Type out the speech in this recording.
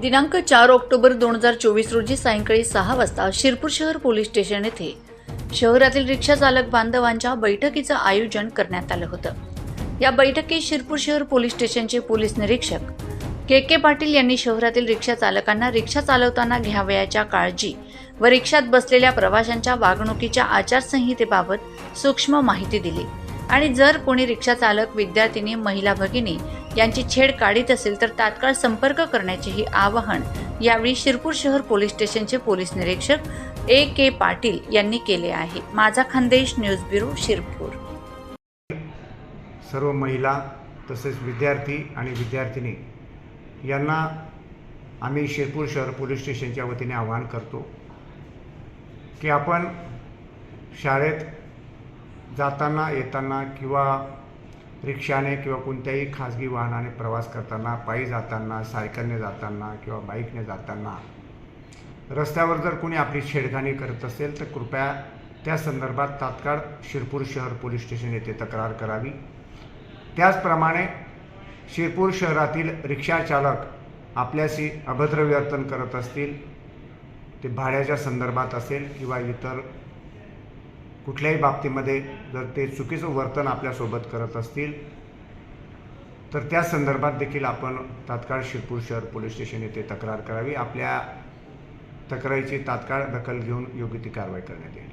दिनांक चार ऑक्टोबर दोन हजार चोवीस रोजी सायंकाळी सहा वाजता शिरपूर शहर पोलीस स्टेशन येथे शहरातील रिक्षा चालक बांधवांच्या बैठकीचं आयोजन करण्यात आलं होतं. या बैठकीत शिरपूर शहर पोलीस स्टेशनचे पोलीस निरीक्षक के के पाटील यांनी शहरातील रिक्षा चालकांना रिक्षा चालवताना घ्यावयाच्या काळजी व रिक्षात बसलेल्या प्रवाशांच्या वागणुकीच्या आचारसंहितेबाबत सूक्ष्म माहिती दिली. आणि जर कोणी रिक्षा चालक विद्यार्थिनी महिला भगिनी यांची छेड काढीत असेल तर तात्काळ संपर्क करण्याचेही आवाहन यावेळी शिरपूर शहर पोलीस स्टेशनचे पोलीस निरीक्षक ए के पाटील यांनी केले आहे. माझा खानदेश न्यूज ब्युरो शिरपूर. सर्व महिला तसेच विद्यार्थी आणि विद्यार्थिनी यांना आम्ही शिरपूर शहर पोलीस स्टेशनच्या वतीने आवाहन करतो की आपण शाळेत जाताना येताना किंवा रिक्षाने किंवा कोणत्याही खाजगी वाहनाने प्रवास करताना पायी जाताना सायकलने जाताना किंवा बाईकने जाताना रस्त्यावर जर कोणी आपली छेडखानी करत असेल तर कृपया त्या संदर्भात तात्काळ शिरपूर शहर पोलीस स्टेशन येथे तक्रार करावी. त्याचप्रमाणे शिरपूर शहरातील रिक्षाचालक आपल्याशी अभद्र वर्तन करत असतील ते भाड्याच्या संदर्भात असेल किंवा इतर कुठल्याही बाबतीमध्ये जर ते चुकीचं वर्तन आपल्यासोबत करत असतील तर त्या संदर्भात देखील आपण तात्काळ शिरपूर शहर पोलीस स्टेशन येथे तक्रार करावी. आपल्या तक्रारीची तात्काळ दखल घेऊन योग्य ती कारवाई करण्यात येईल.